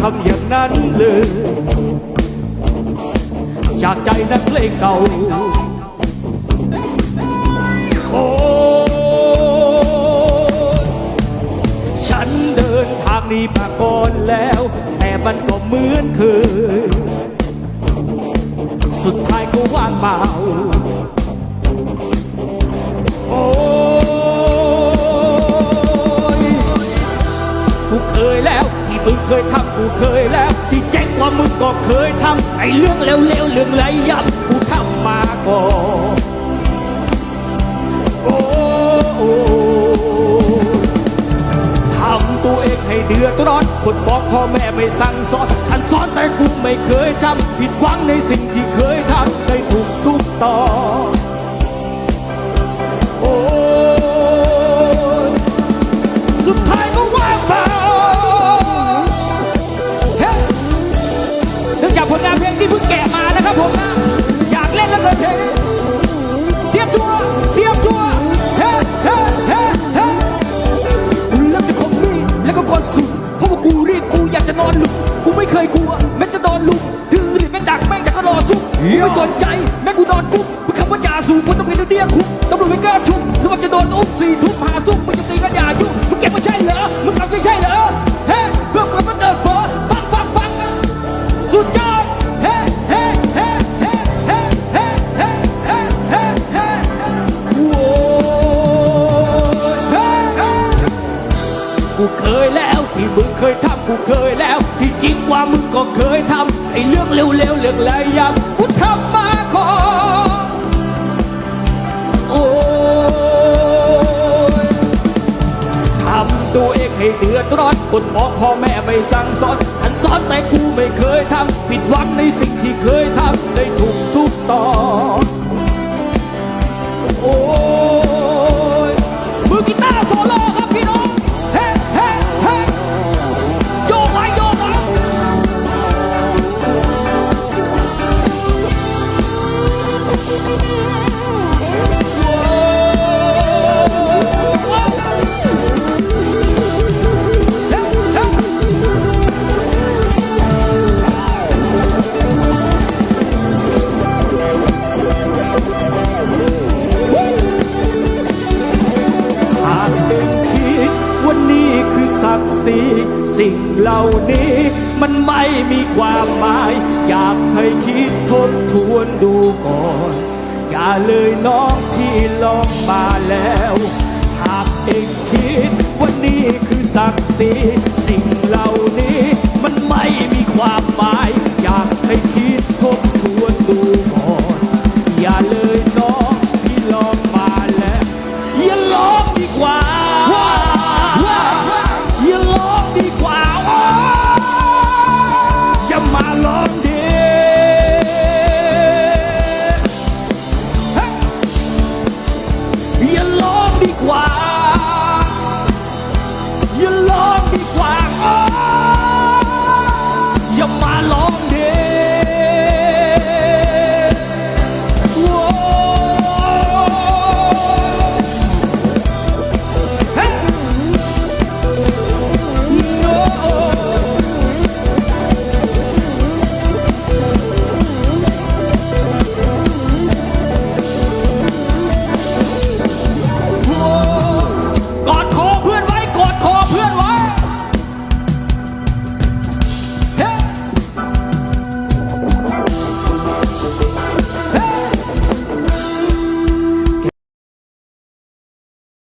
ทำอย่างนั้นเลยจากใจนักเลงเก่าโอ้ฉันเดินทางนี้มาก่อนแล้ว แต่มันก็เหมือนเคยสุดท้ายก็ว่างเปล่าโอ้ยกูเคยแล้ว ที่มึงเคยทำกูเคยแล้ว ที่เจ๊งกว่ามึงก็เคยทำไอ้เรื่องเร็วๆเรื่องไรยับกูทำมาก่อนโอ้โอ้ทำตัวเองให้เดือดร้อนคนบอกพ่อแม่ไม่สั่งสอนท่านสอนแต่กูไม่เคยจำผิดหวังในสิ่งที่เคยทำได้ถูกทุกตอน ที่เพิ่งแกะมานะครับผมนะอยากเล่นแล้วเกินเพลงนี้เตรียมตัวเตรียมตัวเฮ้เฮ้เฮ้เฮ้เริ่มจากของนี่แล้วก็กดสุดเพราะว่ากูรีบกูอยากจะนอนหลุกกูไม่เคยกลัวแม้จะนอนลุกถึงรีบแม่ดักแม่งแต่ก็รอซุกกูไม่สนใจแม่งกูนอนกุ๊บเพื่อคำว่าจ่าสูบกูต้องเป็นเดียคุกตำรวจไม่กล้าชุบนึกว่าจะโดนอุ้มสี่ทุ่มหาซุกมึงจะตีก็อย่ายุ่งมึงเก็บมาใช่เหรอมึงทำไม่ใช่ เคยแล้ว ที่จริงว่ามึงก็เคยทำไอ้เรื่องเร็วๆเรื่องไรยับกูทำมาก่อนโอ้ยทำตัวเองให้เดือดร้อนคนบอกพ่อแม่ไม่สั่งสอนท่านสอนแต่กูไม่เคยทำผิดหวังในสิ่งที่เคยทำได้ถูกทุกตอนี สิ่งเหล่านี้มันไม่มีความหมาย อยากให้คิดทบทวนดูก่อน อย่าเลยน้องที่ลองมาแล้วหากเองคิดว่านี่คือศักดิ์ศรีสิ่งเหล่านี้มันไม่มีความหมาย อยากให้คิด